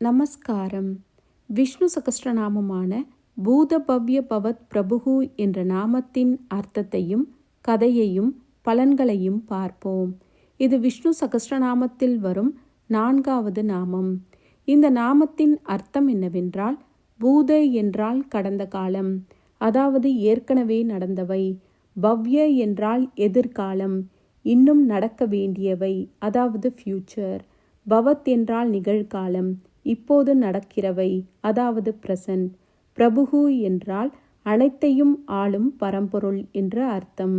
நமஸ்காரம். விஷ்ணு சகஸ்ரநாமமான பூத பவ்ய பவத் பிரபுகு என்ற நாமத்தின் அர்த்தத்தையும் கதையையும் பலன்களையும் பார்ப்போம். இது விஷ்ணு சகஸ்ரநாமத்தில் வரும் நான்காவது நாமம். இந்த நாமத்தின் அர்த்தம் என்னவென்றால் பூத என்றால் கடந்த காலம் அதாவது ஏற்கனவே நடந்தவை பவ்ய என்றால் எதிர்காலம் இன்னும் நடக்க வேண்டியவை அதாவது ஃபியூச்சர் பவத் என்றால் நிகழ்காலம் இப்போது நடக்கிறவை. அதாவது பிரசன்ட் பிரபுகு என்றால் அனைத்தையும் ஆளும் பரம்பொருள் என்ற அர்த்தம்.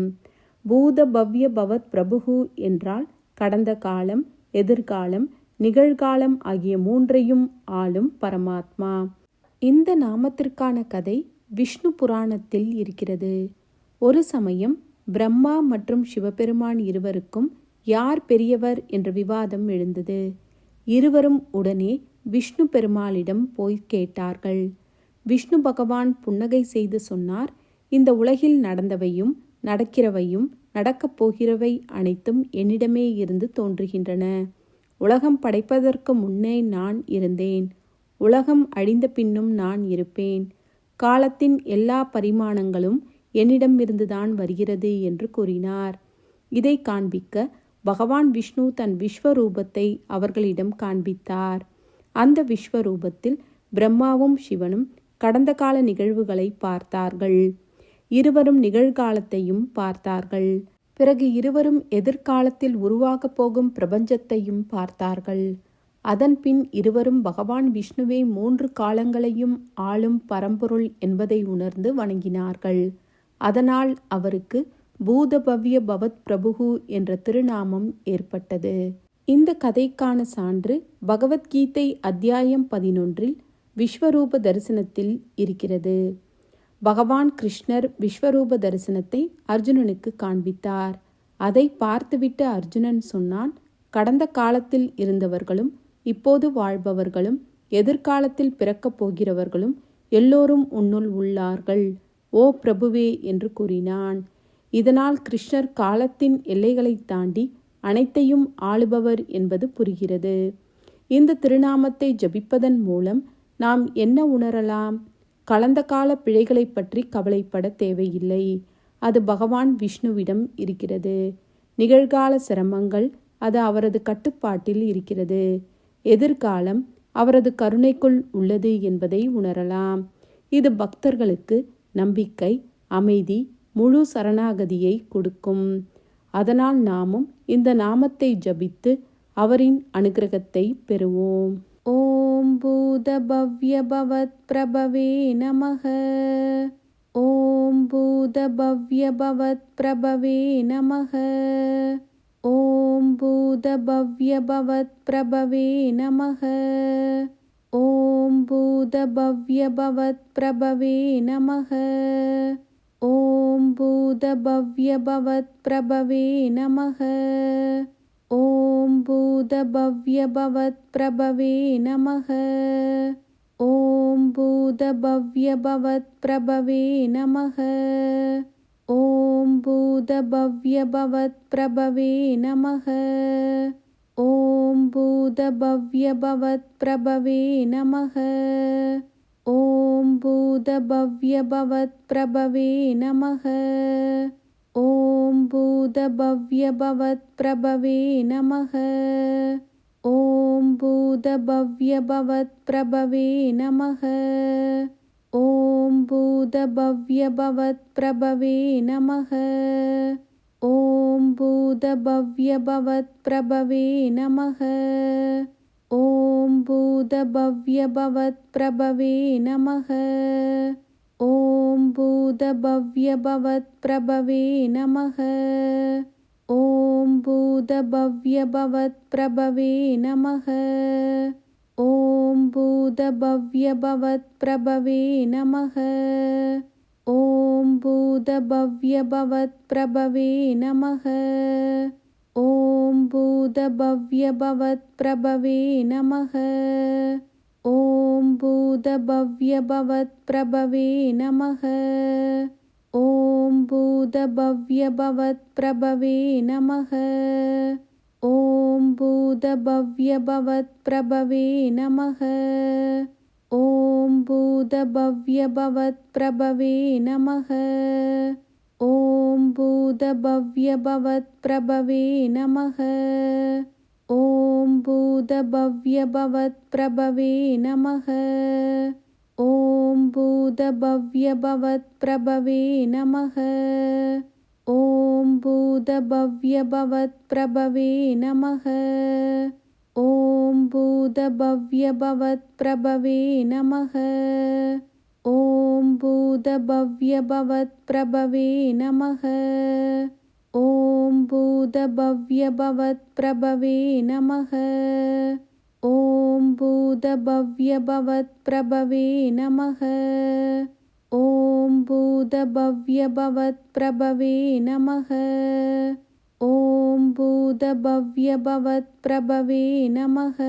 பூத பவ்ய பவத் பிரபுகு என்றால் கடந்த காலம் எதிர்காலம் நிகழ்காலம் ஆகிய மூன்றையும் ஆளும் பரமாத்மா. இந்த நாமத்திற்கான கதை விஷ்ணு புராணத்தில் இருக்கிறது. ஒரு சமயம் பிரம்மா மற்றும் சிவபெருமான் இருவருக்கும் யார் பெரியவர் என்ற விவாதம் எழுந்தது. இருவரும் உடனே விஷ்ணு பெருமாளிடம் போய் கேட்டார்கள். விஷ்ணு பகவான் புன்னகை செய்து சொன்னார் இந்த உலகில் நடந்தவையும் நடக்கிறவையும் நடக்கப் போகிறவை அனைத்தும் என்னிடமே இருந்து தோன்றுகின்றன. உலகம் படைப்பதற்கு முன்னே நான் இருந்தேன். உலகம் அழிந்த பின்னும் நான் இருப்பேன். காலத்தின் எல்லா பரிமாணங்களும் என்னிடமிருந்துதான் வருகிறது என்று கூறினார். இதை காண்பிக்க பகவான் விஷ்ணு தன் விஸ்வரூபத்தை அவர்களிடம் காண்பித்தார். அந்த விஸ்வரூபத்தில் பிரம்மாவும் சிவனும் கடந்த கால நிகழ்வுகளை பார்த்தார்கள். இருவரும் நிகழ்காலத்தையும் பார்த்தார்கள். பிறகு இருவரும் எதிர்காலத்தில் உருவாகப் போகும் பிரபஞ்சத்தையும் பார்த்தார்கள். அதன்பின் இருவரும் பகவான் விஷ்ணுவே மூன்று காலங்களையும் ஆளும் பரம்பொருள் என்பதை உணர்ந்து வணங்கினார்கள். அதனால் அவருக்கு பூதபவ்ய பவத் பிரபுகு என்ற திருநாமம் ஏற்பட்டது. இந்த கதைக்கான சான்று பகவத்கீதை அத்தியாயம் பதினொன்றில் விஸ்வரூப தரிசனத்தில் இருக்கிறது. பகவான் கிருஷ்ணர் விஸ்வரூப தரிசனத்தை அர்ஜுனனுக்கு காண்பித்தார். அதை பார்த்துவிட்டு அர்ஜுனன் சொன்னான் கடந்த காலத்தில் இருந்தவர்களும் இப்போது வாழ்பவர்களும் எதிர்காலத்தில் பிறக்கப் போகிறவர்களும் எல்லோரும் உன்னுள் உள்ளார்கள். ஓ பிரபுவே என்று கூறினான். இதனால் கிருஷ்ணர் காலத்தின் எல்லைகளை தாண்டி அனைத்தையும் ஆளுபவர் என்பது புரிகிறது. இந்த திருநாமத்தை ஜபிப்பதன் மூலம் நாம் என்ன உணரலாம்? கலந்த கால பிழைகளை பற்றி கவலைப்பட தேவையில்லை. அது பகவான் விஷ்ணுவிடம் இருக்கிறது. நிகழ்கால சிரமங்கள் அது அவரது கட்டுப்பாட்டில் இருக்கிறது. எதிர்காலம் அவரது கருணைக்குள் உள்ளது என்பதை உணரலாம். இது பக்தர்களுக்கு நம்பிக்கை அமைதி முழு சரணாகதியை கொடுக்கும். அதனால் நாமும் இந்த நாமத்தை ஜபித்து அவரின் அனுகிரகத்தை பெறுவோம். ஓம் பூத பவ்ய பவத் பிரபவே நமக. ஓம் பூத பவ்ய பவத் பிரபவே நமக. ஓம் பூத பவ்ய பவத் பிரபவே நமக. ஓம் பூத பவ்ய ॐ भूतभव्यभवत्प्रभवे नमः। ॐ भूतभव्यभवत्प्रभवे नमः। ॐ भूतभव्यभवत्प्रभवे नमः। ॐ भूतभव्यभवत्प्रभवे नमः। ॐ भूतभव्यभवत्प्रभवे नमः। ॐ भूतभव्यभवत्प्रभवे नमः। ॐ भूतभव्यभवत्प्रभवे नमः। ॐ भूतभव्यभवत्प्रभवे नमः। ॐ भूतभव्यभवत्प्रभवे नमः। ॐ भूतभव्यभवत्प्रभवे नमः। ॐ भूतभव्यभवत्प्रभवे नमः। ॐ भूतभव्यभवत्प्रभवे नमः। ॐ भूतभव्यभवत्प्रभवे नमः। ॐ भूतभव्यभवत्प्रभवे नमः। ॐ भूतभव्यभवत्प्रभवे नमः। ॐ भूतभव्यभवत्प्रभवे नमः। ॐ भूतभव्यभवत्प्रभवे नमः। ॐ भूतभव्यभवत्प्रभवे नमः। ॐ भूतभव्यभवत्प्रभवे नमः। ॐ भूतभव्यभवत्प्रभवे नम। ॐ भूतभव्यभवत्प्रभवे नमः। ॐ भूतभव्यभवत्प्रभवे नमः। ॐ भूतभव्यभवत्प्रभवे नमः। ॐ भूतभव्यभवत्प्रभवे नमः। ॐ भूतभव्यभवत्प्रभवे नमः ॐ भूतभव्यभवत्प्रभवे नमः ॐ भूतभव्यभवत्प्रभवे नमः ॐ भूतभव्यभवत्प्रभवे नमः ॐ भूतभव्यभवत्प्रभवे नमः ॐ भूतभव्यभवत्प्रभवे नमः